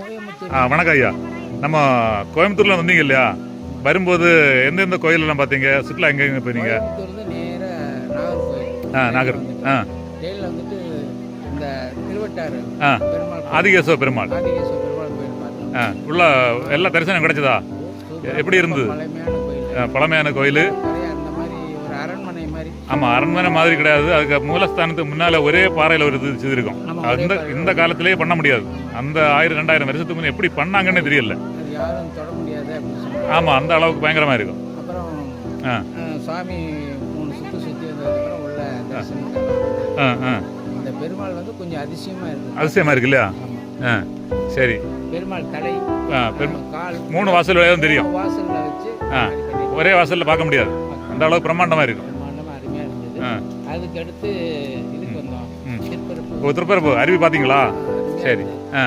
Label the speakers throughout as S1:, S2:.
S1: வணக்கம் ஐயா. நம்ம கோயம்புத்தூர்ல வந்தீங்க இல்லையா? வரும்போது எந்தெந்த கோயிலெல்லாம் பார்த்தீங்க? சுற்றுலா எங்க எங்க போனீங்க? ஆ நாகர். ஆ. ஆ.
S2: பெருமாள் ஆதிகேஸ்வர
S1: ஆ உள்ள எல்லா தரிசனம் கிடைச்சதா. எப்படி இருந்தது?
S2: பழமையான கோயில். மாதிரி.
S1: ஆமாம் அரண்மனை மாதிரி கிடையாது. அதுக்கு மூலஸ்தானத்துக்கு முன்னால் ஒரே பாறையில் ஒரு இது
S2: ஆமா,
S1: அது இந்த காலத்திலேயே பண்ண முடியாது. அந்த ஆயிரம் ரெண்டாயிரம் வருஷத்துக்கு முன்ன எப்படி பண்ணாங்கன்னு தெரியல. ஆமாம் அந்த அளவுக்கு பயங்கரமாக இருக்கும்.
S2: அப்புறம்
S1: ஆ.
S2: சுவாமி மூணு சுற்று சுற்றி வந்ததுக்கப்புறம் உள்ள
S1: ஆ. ஆ
S2: இந்த பெருமாள் வந்து கொஞ்சம் அதிசயமாக இருக்குது
S1: அதிசயமாக இருக்கு இல்லையா? ஆ சரி.
S2: பெருமாள் தலை
S1: ஆ
S2: கால்
S1: மூணு வாசல் தெரியும்.
S2: வாசல்ல வச்சு
S1: ஆ ஒரே வாசலில் பார்க்க முடியாது. அந்த அளவுக்கு பிரம்மாண்டமாக இருக்கும்.
S2: இருந்தது
S1: ஆ
S2: அதுக்கு அடுத்து இதுக்கு வந்தோம். திருப்பரப்பு.
S1: ஓ திருப்பரப்பு. அருவி பார்த்தீங்களா? சரி. ஆ.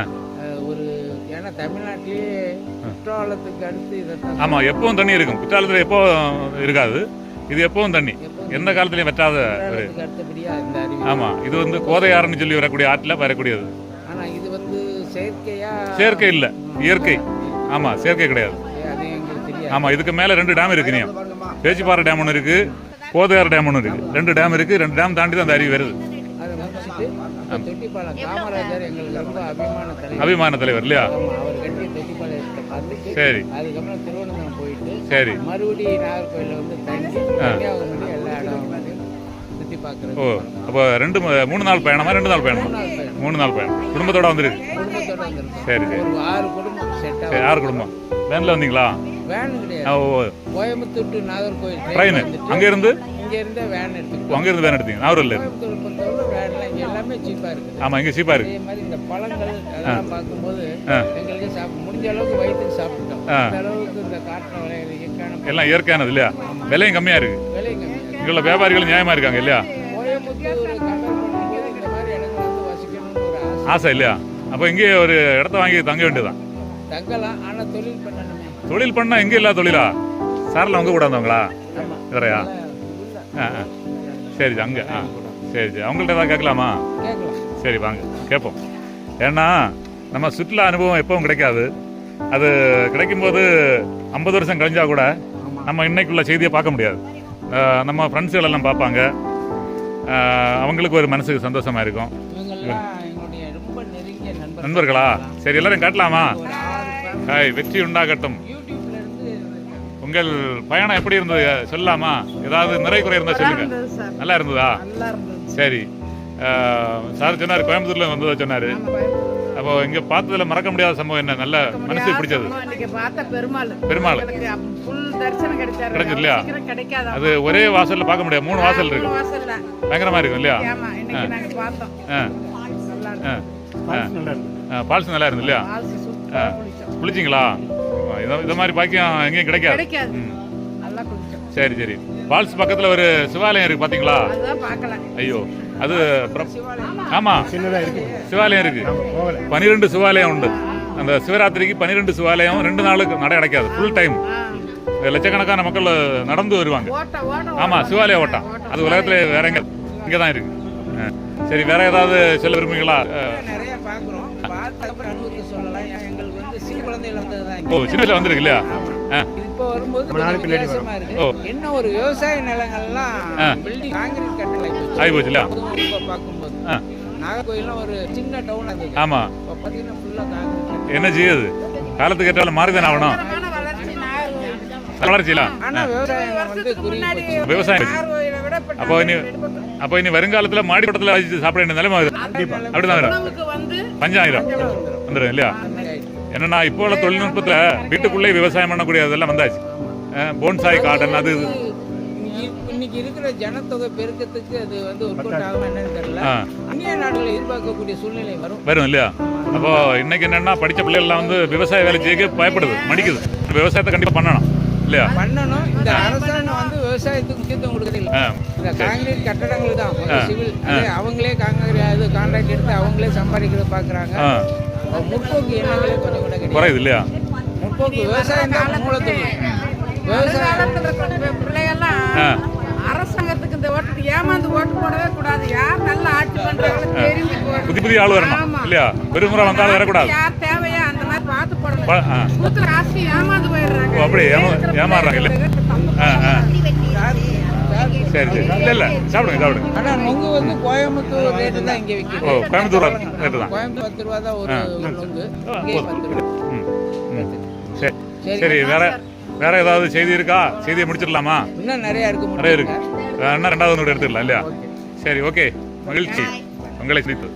S2: ஒரு ஏன்னா தமிழ்நாட்டிலேயே குற்றாலத்துக்கு அடுத்து இதைத்தான்
S1: ஆமாம் எப்பவும் தண்ணி இருக்கும். குற்றாலத்தில் எப்போவும் இருக்காது. இது எப்பவும் தண்ணி. எந்த காலத்துலையும் வற்றாத ஒரு
S2: அருவி.
S1: ஆமாம் இது வந்து கோதையாறுன்னு சொல்லி வரக்கூடிய ஆற்றில் வரக்கூடியது.
S2: ஆனா இது வந்து செயற்கையா
S1: செயற்கை இல்லை. இயற்கை. ஆமாம் செயற்கை கிடையாது. ஆமாம் இதுக்கு மேலே ரெண்டு டேம் இருக்கு நீ. பேச்சிப்பாறை டேம் ஒன்று இருக்குது கோதையாறு டேம் ஒன்று இருக்குது ரெண்டு டேம் இருக்குது ரெண்டு டேம் தாண்டி தான் அந்த அருவி வருது.
S2: அபிமான தலைவர்.
S1: இல்லையா? சரி.
S2: அதுக்கப்புறம் திருவனந்தபுரம் போயிட்டு
S1: சரி. ஓ அப்போ ரெண்டு மூணு நாள் பயணமா ரெண்டு நாள் பயணமா? மூணு நாள் பயணம். குடும்பத்தோட வந்துருக்கு. சரி சரி.
S2: ஆறு
S1: சரி யார் குடும்பம். வேனில் வந்தீங்களா?
S2: வேன்
S1: ஓ
S2: கோயம்புத்தூர் டு நாகர்கோயில்
S1: ட்ரெயின்
S2: வந்துட்டு
S1: அங்கே இருந்து
S2: இங்க இருந்தே வேன் எடுத்துக்கிட்டோம்
S1: அங்கே வேன் எடுத்தீங்க நாகூரில்
S2: கோயம்புத்தூர் பொறுத்தவரை இங்க எல்லாமே சீப்பா இருக்குது.
S1: ஆமாம் இங்கே சீப்பாக இருக்கு.
S2: அதே மாதிரி இந்த பழங்கள் அதெல்லாம் பார்க்கும்போது
S1: ஆ.
S2: எங்களுக்கு சாப்பிட முடிஞ்ச அளவுக்கு வயிற்றுக்கு சாப்பிட்டோம்
S1: ஆ.
S2: அந்த அளவுக்கு இந்த காட்டில் விளையிற இயற்கையான
S1: எல்லாம் இயற்கையானது இல்லையா? விலையும் கம்மியாக இருக்கு.
S2: விலை கம்மி
S1: இங்கே உள்ள வியாபாரிகள் நியாயமாக இருக்காங்க இல்லையா?
S2: கோயம்புத்தூர் இந்த மாதிரி இடங்கள் வந்து வசிக்கணும்னு ஒரு ஆசை
S1: இல்லையா? அப்போ இங்கேயே ஒரு இடத்த வாங்கி தங்க வேண்டியதுதான்.
S2: தங்கலாம். ஆனா தொழில் பண்ணணுமே.
S1: தொழில் பண்ணால் எங்கே இல்லாத தொழிலா? சாரில் உங்க கூட வந்தவங்களா? வேறையா? ஆ ஆ. சரி அங்கே ஆ. சரி சரி. அவங்கள்ட்ட ஏதாவது கேட்கலாமா? சரி வாங்க. கேட்போம். ஏன்னா நம்ம சுற்றுலா அனுபவம் எப்பவும் கிடைக்காது. அது கிடைக்கும்போது ஐம்பது வருஷம் கழிஞ்சா கூட நம்ம இன்னைக்குள்ள செய்தியை பார்க்க முடியாது. நம்ம ஃப்ரெண்ட்ஸுகள் எல்லாம் பார்ப்பாங்க. அவங்களுக்கு ஒரு மனசுக்கு சந்தோஷமா இருக்கும்.
S2: நண்பர்கள்.
S1: சரி எல்லாரும் காட்டலாமா? ஹாய் வெற்றி உண்டாகட்டும். உங்கள் பயணம் எப்படி இருந்தது? சொல்லலாமா? ஏதாவது நிறை குறை இருந்தா சொல்லுங்க. நல்லா இருந்ததா? சரி. சார் சொன்னார் கோயம்புத்தூர்ல வந்ததா சொன்னாரு. அப்போ இங்க பார்த்ததுல மறக்க முடியாத சம்பவம் என்ன? நல்ல மனசுக்கு பிடிச்சது.
S3: பெருமாள்.
S1: பெருமாள்.
S3: எங்களுக்கு ஃபுல் தரிசனம் கிடைச்சாரு.
S1: கிடைச்சது இல்லையா? அது ஒரே வாசல்ல பார்க்க முடியாது. மூணு வாசல் இருக்கு பயங்கரமா இருக்கும் இல்லையா?
S3: ஆமா இன்னைக்கு நாங்க பார்த்தோம்.
S1: ஆ.
S3: நல்லா
S1: ஆ. ஆ. ஃபால்ஸ் நல்லா இருந்து இல்லையா? குளிச்சிங்களா? இத மாதிரி பாக்கியம் எங்கேயும் கிடைக்காது.
S3: கிடைக்காது.
S1: ம்.
S3: நல்லா குளிச்சோம்
S1: சரி சரி. ஃபால்ஸ் பக்கத்துல ஒரு சிவாலயம் இருக்கு பாத்தீங்களா? ஐயோ அது ஆமா. சிவாலயம் இருக்கு. பனிரெண்டு சிவாலயம் உண்டு. அந்த சிவராத்திரிக்கு பனிரெண்டு சிவாலயம் ரெண்டு நாளுக்கு நடை அடைக்காது. Full time. லட்சக்கணக்கான மக்கள் நடந்து வருவாங்க. ஆமா சிவாலய ஓட்டம். அது உலகத்துல வேற எங்க இங்க தான் இருக்கு. ஆ. சரி வேற ஏதாவது சொல்ல விரும்புறீங்களா? ஆ.
S2: நிறைய பார்க்குறோம். பார்த்த அப்புறம் அனுபவத்தை சொல்லலாம். ஏன் எங்களுக்கு வந்து சிறு குழந்தையில வந்தது தான்
S1: ஓ சின்ன வயசுல வந்திருக்கு இல்லையா? ஆ.
S2: இப்போ வரும்போது. என்ன ஒரு விவசாய நிலங்கள்லாம். பில்டிங் காங்கிரீட் கட்டளை
S1: ஆகி போச்சு. இல்லையா
S2: இப்போ பார்க்கும்போது
S1: ஆ.
S2: நாகர்கோயிலாம் ஒரு சின்ன டவுன் அது.
S1: ஆமா.
S2: இப்போ பார்த்தீங்கன்னா ஃபுல்லாக காங்கிரீட்
S1: என்ன செய்யுது? காலத்துக்கு ஏற்றாலும் மாறிதானே ஆகணும்.
S2: ஆனா விவசாயம்
S1: அப்போ இனி அப்போ இனி வருங்காலத்துல மாடி படத்துல வச்சு சாப்பிட வேண்டிய நிலைமை அப்படிதான் வரும். பஞ்சாயிரம். வந்துடும் இல்லையா? என்னன்னா இப்போ உள்ள தொழில்நுட்பத்துல வீட்டுக்குள்ளே விவசாயம் பண்ணக்கூடிய இதெல்லாம் வந்தாச்சு. போன்சாய் கார்டன் அது இது.
S2: இன்னைக்கு இருக்கிற ஜனத்தொகை பெருக்கத்துக்கு அது வந்து ஒர்க் அவுட் ஆகும் என்னன்னு தெரியல. அந்நிய நாடுகளை எதிர்பார்க்கக்கூடிய சூழ்நிலை வரும்.
S1: வரும் இல்லையா? அப்போ இன்னைக்கு என்னன்னா படிச்ச பிள்ளைகள்லாம் வந்து விவசாய வேலை செய்ய பயப்படுது மடிக்குது. விவசாயத்தை கண்டிப்பா பண்ணணும். இல்லையா?
S2: பண்ணணும். இந்த அரசாங்கம் வந்து விவசாயத்துக்கு முக்கியத்துவம் கொடுக்கறதில்ல
S1: ஆ,
S2: இந்த காங்கிரீட் கட்டடங்கள் தான். சிவில் அவங்களே காங்கிரீட் அது கான்ட்ராக்ட் எடுத்து அவங்களே சம்பாதிக்கிறத பாக்குறாங்க முற்போக்கு எண்ணங்களே கொஞ்சம் கூட கிடையாது.
S1: குறையுது இல்லையா?
S2: முற்போக்கு விவசாயம் தான் மூலத்தொழில். விவசாயம்.
S3: பிள்ளைகள்லாம். அரசாங்கத்துக்கு இந்த ஓட்டுக்கு ஏமாந்து ஓட்டு போடவே கூடாது. யார் நல்ல ஆட்சி பண்றாங்களோ தெரிஞ்சு.
S1: புதிய புதிய ஆள் வரணும். இல்லையா? பெருமுறை வந்தாலும் வரக்கூடாது. அப்படி ஏமா ஏமாறுறாங்க இல்லை. ஆ ஆ. சரி சரி. இல்லை இல்லை. சாப்பிடுங்க சாப்பிடுங்க.
S2: ஆனா நொங்கு வந்து கோயம்புத்தூர் ரேட்டு தான் இங்க
S1: ஓ கோயம்புத்தூர் ரேட்டு தான்.
S2: கோயம்புத்தூர் பத்து ரூபா தான் ஒரு ஒரு நொங்கு.
S1: சரி சரி வேற வேற ஏதாவது செய்தி இருக்கா? செய்தியை முடிச்சிடலாமா?
S2: இன்னும் நிறைய இருக்கு
S1: நிறைய இருக்கு. வேணா ரெண்டாவது நோட்டு எடுத்துடலாம் இல்லையா? சரி ஓகே மகிழ்ச்சி. உங்களை குறித்து